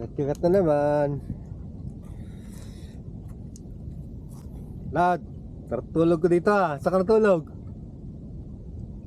Nagkikat na naman. Lad, tartulog ko dito ah. Saan ka natulog?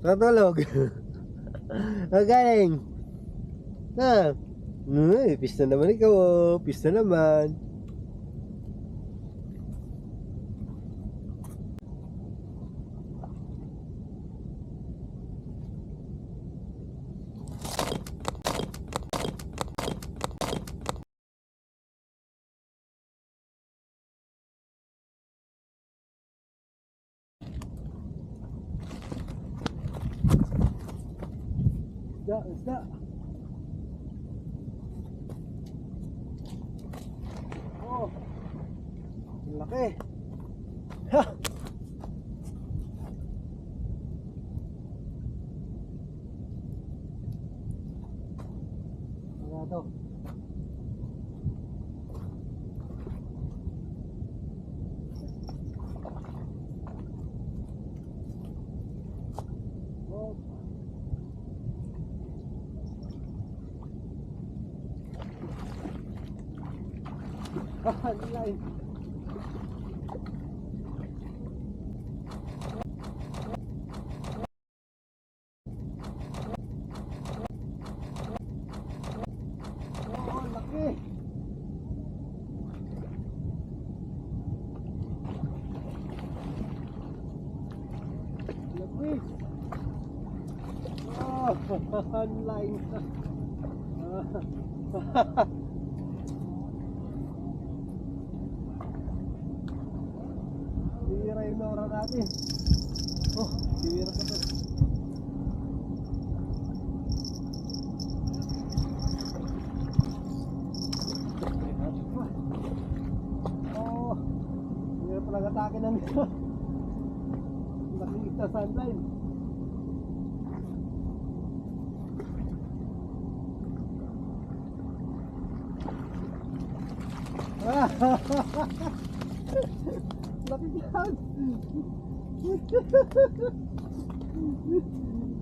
Saan ka natulog? Ang galing. Na. Uy, pista naman ikaw. Pista naman. Isda, isda. Oh. Laki. Ah, ang lain. Oh, ang laki. Laki. Oh, ang lain. Ah. Bira yung nora natin. Oh, bira pa to. Oh, bira pala atake ng nakikita sunline. Ah! Laki yan.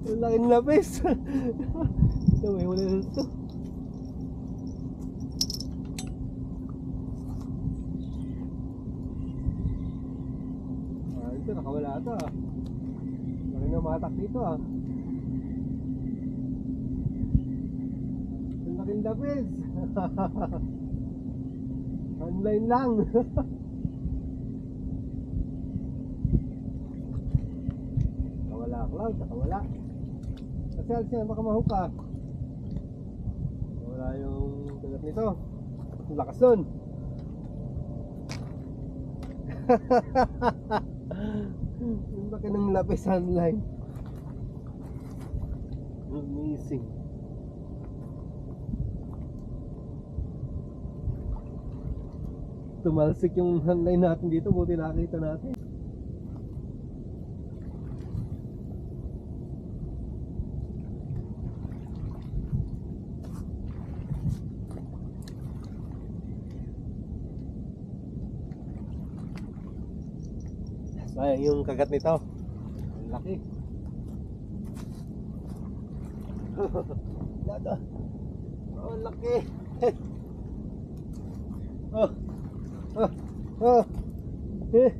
Ang laki ng lapis. Ito, may wala na ito. Ah, ito, nakawala ito ah. Laki ng matak dito ah. Ang laki ng lapis. Online lang. Nakawala cloud, nakawala. Kasi alis yan, baka mahuka. Wala yung kagat nito. Ang lakas nun. yung laki ng lapis sunline. Amazing. Tumalsik yung sunline natin dito, buti nakita natin. Sayang yung kagat nito. Ang laki. Lada. Oh, laki. oh. Oh. Oh. Eh.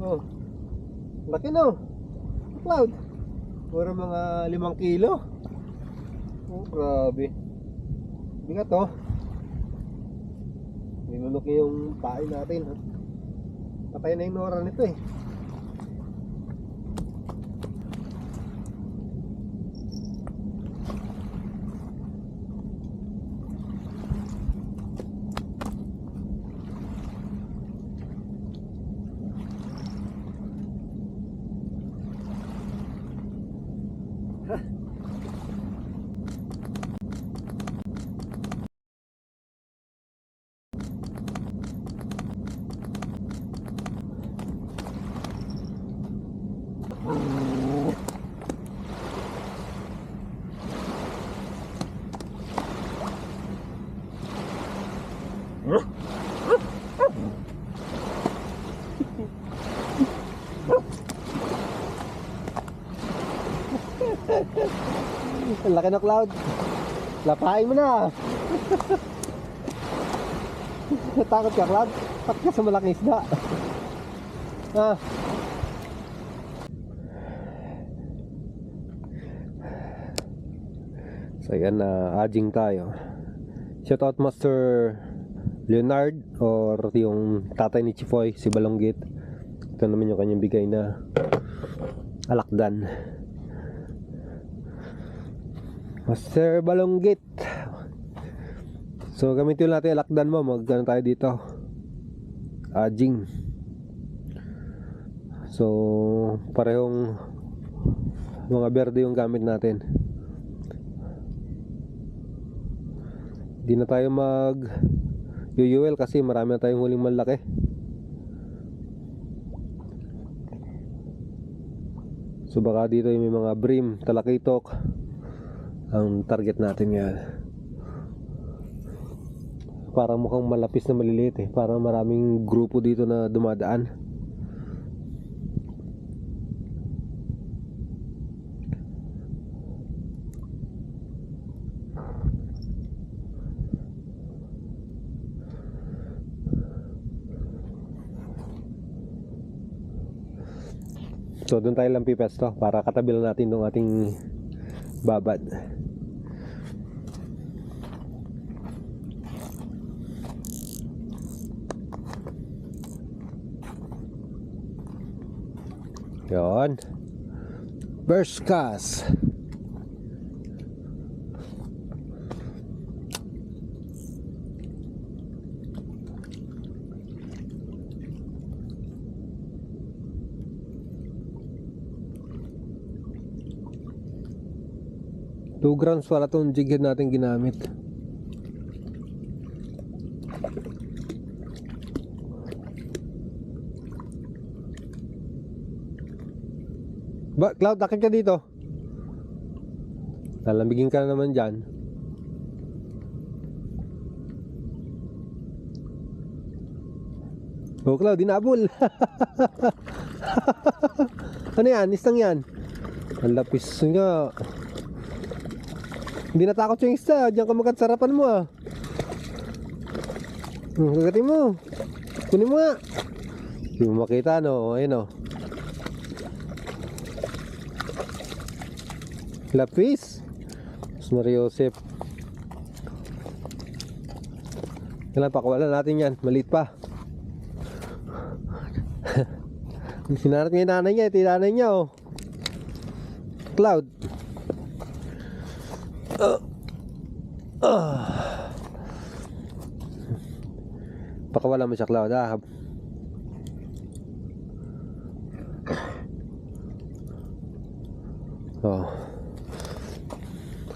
Oh. Laki no. Cloud. Puro mga limang kilo. Oh, grabe. Bigat oh. Nilunok niya yung pain natin. Ha? Patay na yung nora nito eh. Ang laki na cloud. Lapain mo na. Natakot ka, cloud? Takot ka sa malaking isda. Ah. So yan na aging tayo. Shout out Master Leonard or yung tatay ni Chifoy, si Balonggit. Ito naman yung kanyang bigay na alakdan. Master Balonggit. So gamitin natin alakdan mo, mag ano tayo dito. Aging. So parehong mga berde yung gamit natin. Di na tayo mag UUL kasi marami na tayong huling malaki. So baka dito yung may mga brim, talakitok ang target natin yan. Parang mukhang malapis na maliliit eh. Parang maraming grupo dito na dumadaan. So doon tayo lang pipesto para katabi lang natin ng ating babad. Yon. Burst cast. Two grams pala itong jig natin ginamit. Ba, Cloud, akit ka dito. Lalambigin ka na naman dyan. Oh, Cloud, dinabol. ano yan? Istang yan. Ang lapis nga. Hindi natakot yung isa. Diyan ka magat sarapan mo ah. Hmm, Kagatin mo. Kunin mo nga. Hindi mo makita no. Ayun oh. Lapis. Mario Joseph. Kailan pakawalan natin yan. Maliit pa. Sinanat niya yung nanay niya. Ito yung nanay niya oh. Cloud. Pakawala mo siya, Cloud, ah.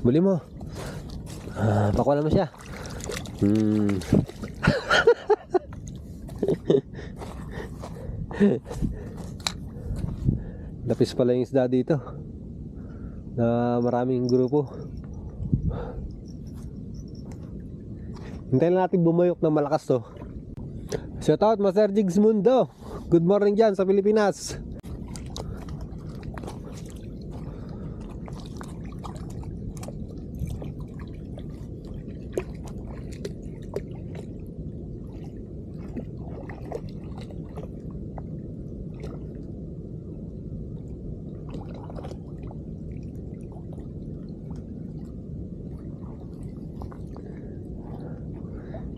Buli mo. Ah, pakawala mo siya. Hmm. Lapis pala yung isda dito. Na maraming grupo. Hintayin natin bumayok ng malakas to. Shout out Master Jigs Mundo. Good morning dyan sa Pilipinas.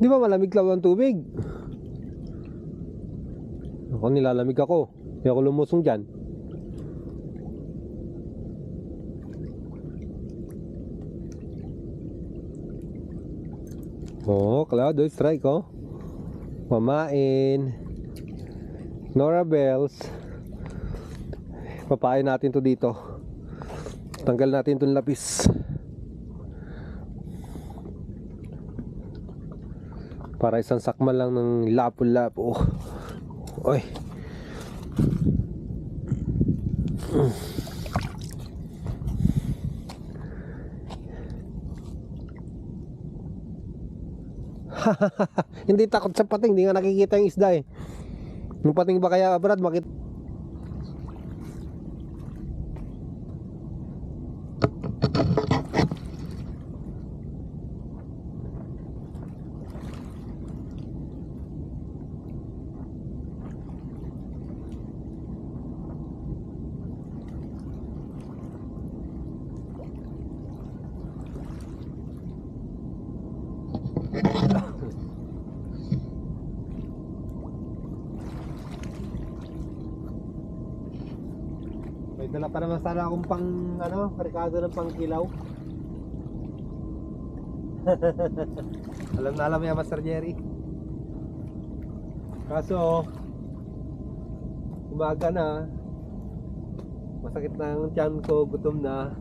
Di ba malamig lang ang tubig? Ako nilalamig ako. Kaya ako lumusong dyan. Oh, Cloud, strike oh. Mamain. Nora Bells. Papain natin to dito. Tanggal natin itong lapis. Para isang sakmal lang ng lapo-lapo. Oy. hindi takot sa pating, hindi nga nakikita yung isda eh. Yung pating ba kaya Brad, makit May dala pa naman sana akong pang ano, karikado ng pang kilaw. alam na alam yan, Master Jerry. Kaso, umaga na, masakit na ang tiyan ko, gutom na.